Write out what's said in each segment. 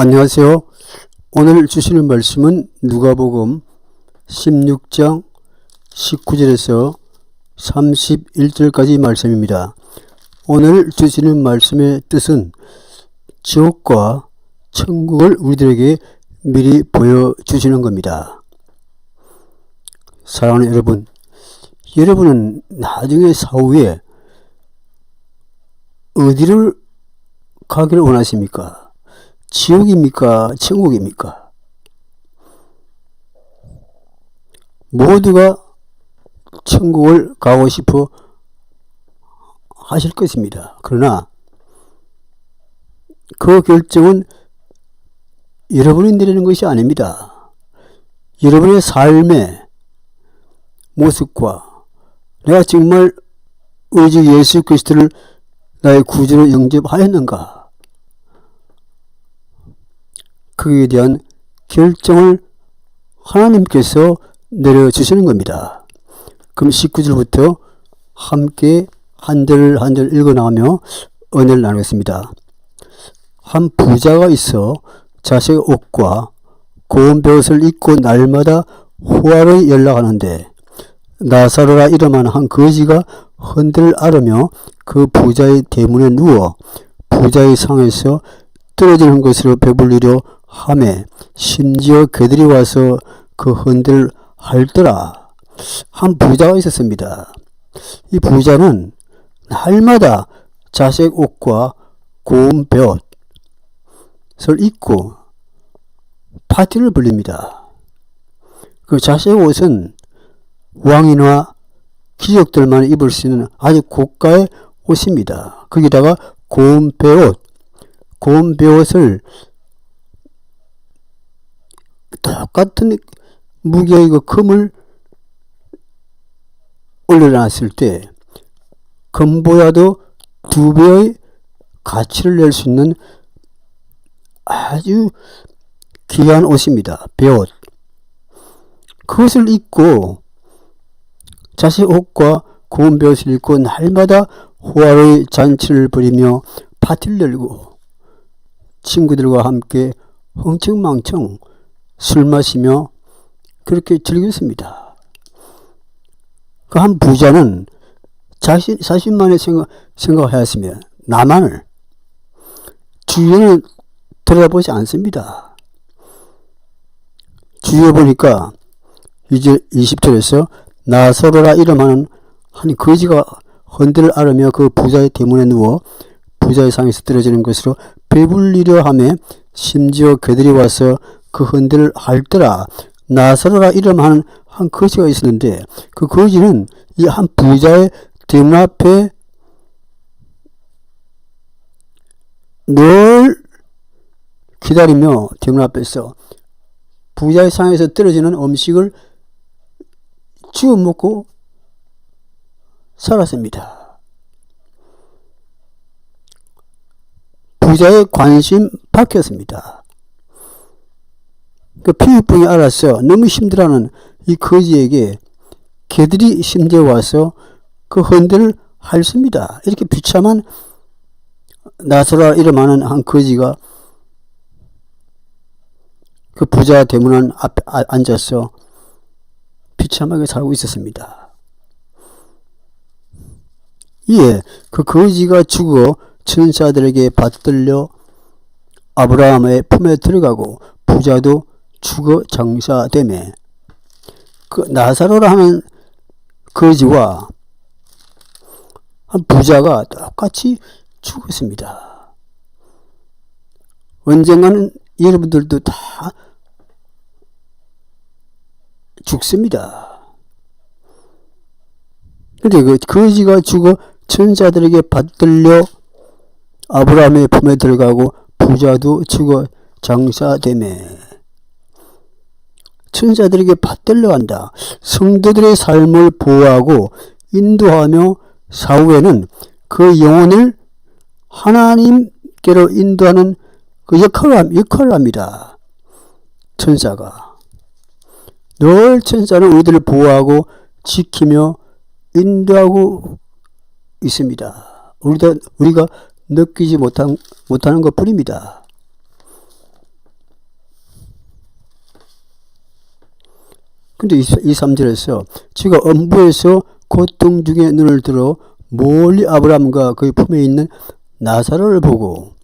안녕하세요. 오늘 주시는 말씀은 누가복음 16장 19절에서 31절까지 말씀입니다. 오늘 주시는 말씀의 뜻은 지옥과 천국을 우리들에게 미리 보여주시는 겁니다. 사랑하는 여러분, 여러분은 나중에 사후에 어디를 가기를 원하십니까? 지옥입니까? 천국입니까? 모두가 천국을 가고 싶어 하실 것입니다. 그러나 그 결정은 여러분이 내리는 것이 아닙니다. 여러분의 삶의 모습과 내가 정말 오직 예수 그리스도를 나의 구주로 영접하였는가? 그에 대한 결정을 하나님께서 내려주시는 겁니다. 그럼 19절부터 함께 한절 한절 읽어 나가며 은혜를 나누겠습니다. 한 부자가 있어 자식의 옷과 고운 벼옷을 입고 날마다 호화를 연락하는데 나사로라 이름하는 한 거지가 흔들 앓으며 그 부자의 대문에 누워 부자의 상에서 떨어지는 것으로 배불리려 함에 심지어 그들이 와서 그 흔들 할더라. 한 부자가 있었습니다. 이 부자는 날마다 자색 옷과 고운 볕을 입고 파티를 불립니다. 그 자색 옷은 왕이나 귀족들만 입을 수 있는 아주 고가의 옷입니다. 거기다가 고운 배옷, 고운 배옷을 똑같은 무게의 그 금을 올려놨을 때 금보다도 두 배의 가치를 낼 수 있는 아주 귀한 옷입니다. 배옷. 그것을 입고 자식 옷과 고운 배옷을 입고 날마다 호화의 잔치를 벌이며 파티를 열고 친구들과 함께 흥청망청 술 마시며 그렇게 즐겼습니다. 그 한 부자는 자신, 자신만의 생각, 생각하였으면 나만을 주위는 들여다보지 않습니다. 주위에 보니까 이제 20절에서 나서로라 이름하는 한 거지가 헌들을 앓으며 그 부자의 대문에 누워 부자의 상에서 떨어지는 것으로 배불리려 하며 심지어 그들이 와서 그 흔들을 할더라 나사로라 이름하는 한 거지가 있었는데 그 거지는 이 한 부자의 대문 앞에 늘 기다리며 대문 앞에서 부자의 상에서 떨어지는 음식을 주워 먹고 살았습니다. 부자의 관심 바뀌었습니다. 그 피부병이 알아서 너무 힘들어하는 이 거지에게 개들이 심지어 와서 그 헌들을 할습니다. 이렇게 비참한 나소라 이름하는 한 거지가 그 부자 대문안 앞에 아, 앉아서 비참하게 살고 있었습니다. 이에 그 거지가 죽어 천사들에게 받들려 아브라함의 품에 들어가고 부자도 죽어 장사되매 그 나사로라 하는 거지와 한 부자가 똑같이 죽었습니다. 언젠가는 여러분들도 다 죽습니다. 근데 그 거지가 죽어 천사들에게 받들려 아브라함의 품에 들어가고 부자도 죽어 장사되매 천사들에게 받들려 간다. 성도들의 삶을 보호하고 인도하며 사후에는 그 영혼을 하나님께로 인도하는 그 역할을, 역할을 합니다. 천사가. 늘 천사는 우리들을 보호하고 지키며 인도하고 있습니다. 우리가 느끼지 못한, 못하는 것 뿐입니다. 근데 이, 이 3절에서 지가 엄부에서 고통 중에 눈을 들어 멀리 아브라함과 그의 품에 있는 나사로를 보고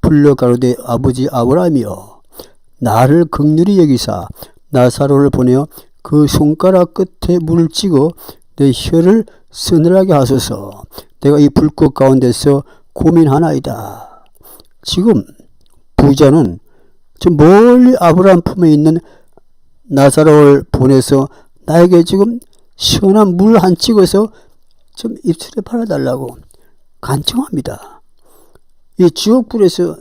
불러 가로되 아버지 아브라함이여 나를 극률히 여기사 나사로를 보내어 그 손가락 끝에 물을 찍어 내 혀를 서늘하게 하소서 내가 이 불꽃 가운데서 고민하나이다. 지금 부자는 저 멀리 아브라함 품에 있는 나사로를 보내서 나에게 지금 시원한 물 한 찍어서 좀 입술에 발라달라고 간청합니다. 이 지옥불에서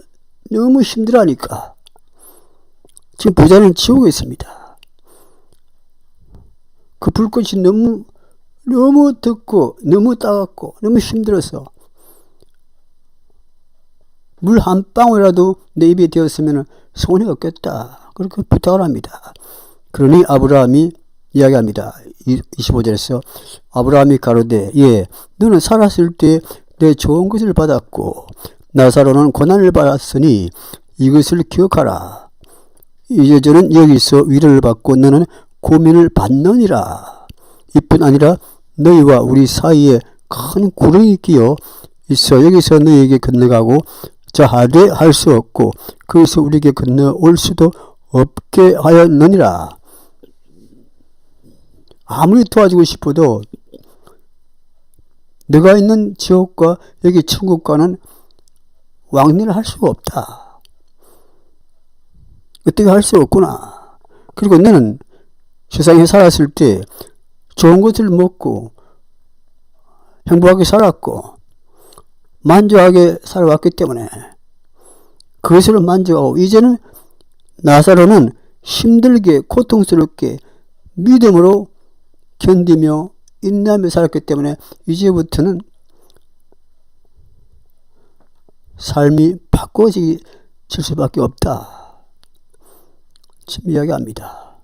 너무 힘들어하니까 지금 부자는 지옥에 있습니다. 그 불꽃이 너무 너무 덥고 너무 따갑고 너무 힘들어서 물 한 방울이라도 내 입에 되었으면 손이 없겠다. 그렇게 부탁을 합니다. 그러니 아브라함이 이야기합니다. 25절에서 아브라함이 가로되 예 너는 살았을 때 내 좋은 것을 받았고 나사로는 고난을 받았으니 이것을 기억하라. 이제 저는 여기서 위로를 받고 너는 고민을 받느니라. 이뿐 아니라 너희와 우리 사이에 큰 구렁이 끼어 있어 여기서 너희에게 건너가고 저 아래 할수 없고 거기서 우리에게 건너올 수도 없게 하였느니라. 아무리 도와주고 싶어도 내가 있는 지옥과 여기 천국과는 왕래를 할 수가 없다. 어떻게 할 수 없구나. 그리고 너는 세상에 살았을 때 좋은 것을 먹고 행복하게 살았고 만족하게 살아왔기 때문에 그것을 만족하고 이제는 나사로는 힘들게 고통스럽게 믿음으로 견디며 인내하며 살았기 때문에 이제부터는 삶이 바꿔질 수밖에 없다. 지금 이야기합니다.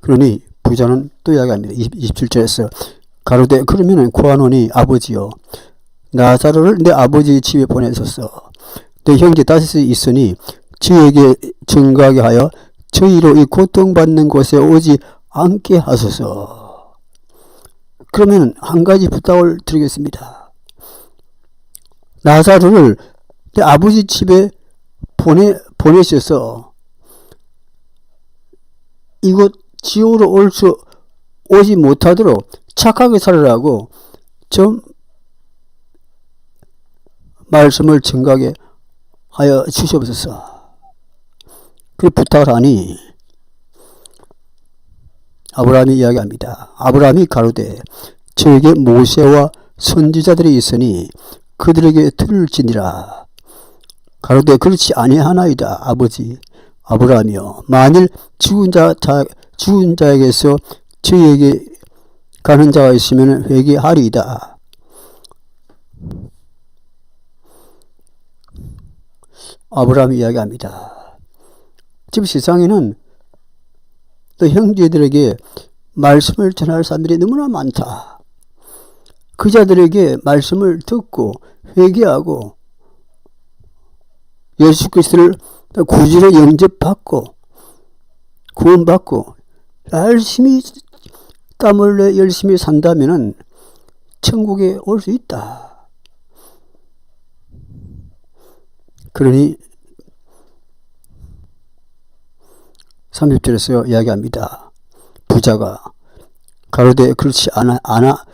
그러니 부자는 또 이야기합니다. 27절에서 가로되 그러면은 고아노니 아버지요 나사로를 내 아버지 집에 보내소서 내 형제 다섯이 있으니 저에게 증거하게 하여 저희로 이 고통받는 곳에 오지 않게 하소서. 그러면 한 가지 부탁을 드리겠습니다. 나사로를 내 아버지 집에 보내, 보내셔서 이곳 지옥으로 올 수, 오지 못하도록 착하게 살으라고 좀 말씀을 증가하게 하여 주시옵소서. 그 부탁을 하니 아브라함이 이야기합니다. 아브라함이 가로되 저에게 모세와 선지자들이 있으니 그들에게 틀을 지니라. 가로되 그렇지 아니하나이다 아버지 아브라함이여 만일 죽은 자, 자 죽은 자에게서 저에게 가는 자가 있으면 회개하리이다. 아브라함이 이야기합니다. 지금 세상에는 또 형제들에게 말씀을 전할 사람들이 너무나 많다. 그 자들에게 말씀을 듣고 회개하고 예수 그리스도를 구주로 영접받고 구원받고 열심히 땀 흘려 열심히 산다면은 천국에 올 수 있다. 그러니 30절에서 이야기합니다. 부자가 가로되 그렇지 않아, 않아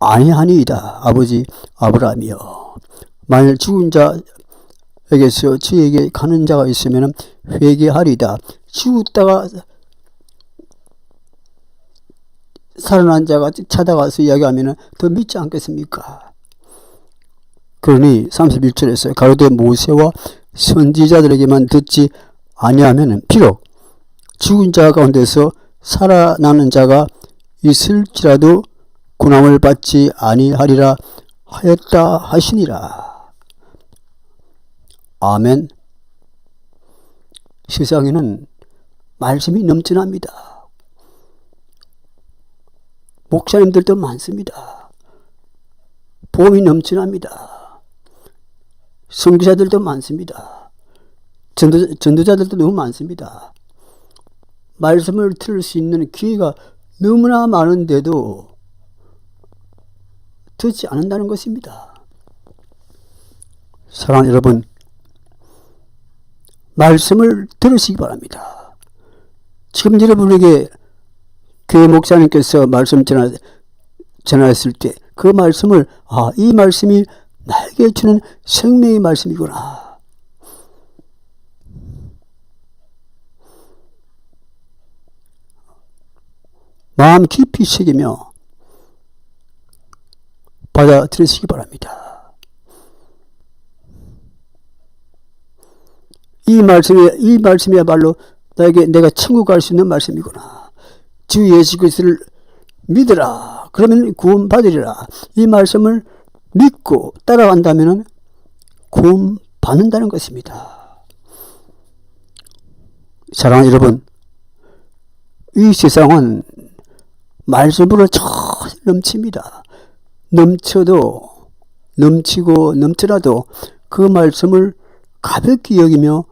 아니하니이다. 아버지 아브라함이여. 만일 죽은 자에게서 저에게 가는 자가 있으면 회개하리다. 죽었다가 살아난 자가 찾아가서 이야기하면 더 믿지 않겠습니까? 그러니 31절에서 가로되 모세와 선지자들에게만 듣지 아니하면 비록 죽은 자 가운데서 살아나는 자가 있을지라도 군함을 받지 아니하리라 하였다 하시니라. 아멘. 세상에는 말씀이 넘쳐납니다. 목사님들도 많습니다. 보험이 넘쳐납니다. 선교사들도 많습니다. 전도, 전도자들도 너무 많습니다. 말씀을 들을 수 있는 기회가 너무나 많은데도 듣지 않는다는 것입니다. 사랑하는 여러분, 말씀을 들으시기 바랍니다. 지금 여러분에게 교회 목사님께서 말씀 전하, 전하였을 때 그 말씀을 아, 이 말씀이 나에게 주는 생명의 말씀이구나. 마음 깊이 새기며 받아들이시기 바랍니다. 이 말씀이 이 말씀이야말로 나에게 내가 천국 갈 수 있는 말씀이구나. 주 예수 그리스도를 믿으라. 그러면 구원 받으리라. 이 말씀을 믿고 따라간다면 구원 받는다는 것입니다. 사랑하는 여러분, 이 세상은 말씀으로 잘 넘칩니다. 넘쳐도 넘치고 넘쳐라도 그 말씀을 가볍게 여기며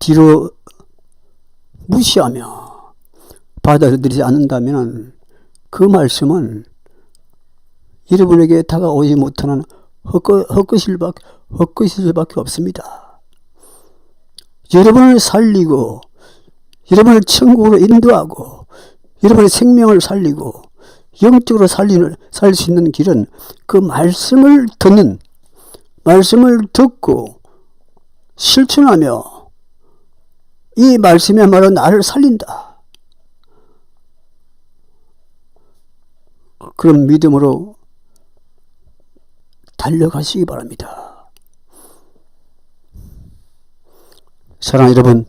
뒤로 무시하며 받아들이지 않는다면 그 말씀은 여러분에게 다가오지 못하는 헛것, 헛것일밖에, 헛것일밖에 없습니다. 여러분을 살리고 여러분을 천국으로 인도하고 여러분의 생명을 살리고 영적으로 살리는 살 수 있는 길은 그 말씀을 듣는 말씀을 듣고 실천하며 이 말씀이야말로 나를 살린다. 그런 믿음으로 달려가시기 바랍니다. 사랑 여러분,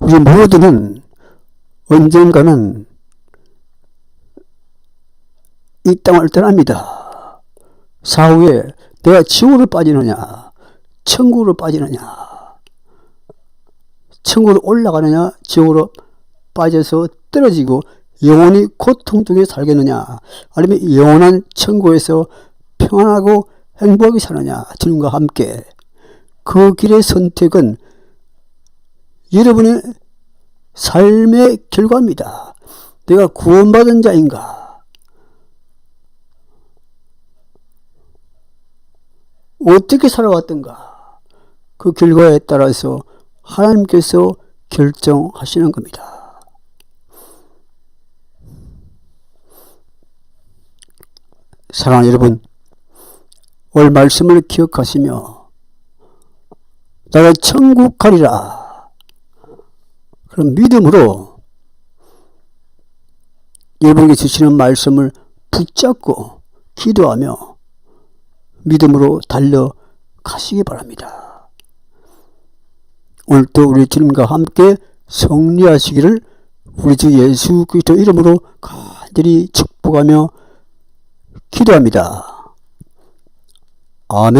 우리 모두는 언젠가는 이 땅을 떠납니다. 사후에 내가 지옥으로 빠지느냐, 천국으로 빠지느냐, 천국으로 올라가느냐, 지옥으로 빠져서 떨어지고 영원히 고통 중에 살겠느냐, 아니면 영원한 천국에서 평안하고 행복하게 사느냐, 주님과 함께 그 길의 선택은 여러분의 삶의 결과입니다. 내가 구원받은 자인가? 어떻게 살아왔던가? 그 결과에 따라서 하나님께서 결정하시는 겁니다. 사랑하는 여러분, 오늘 말씀을 기억하시며, 나가 천국 가리라. 그런 믿음으로 여러분에게 주시는 말씀을 붙잡고 기도하며 믿음으로 달려가시기 바랍니다. 오늘도 우리 주님과 함께 승리하시기를 우리 주 예수 그리스도 이름으로 간절히 축복하며 기도합니다. 아멘.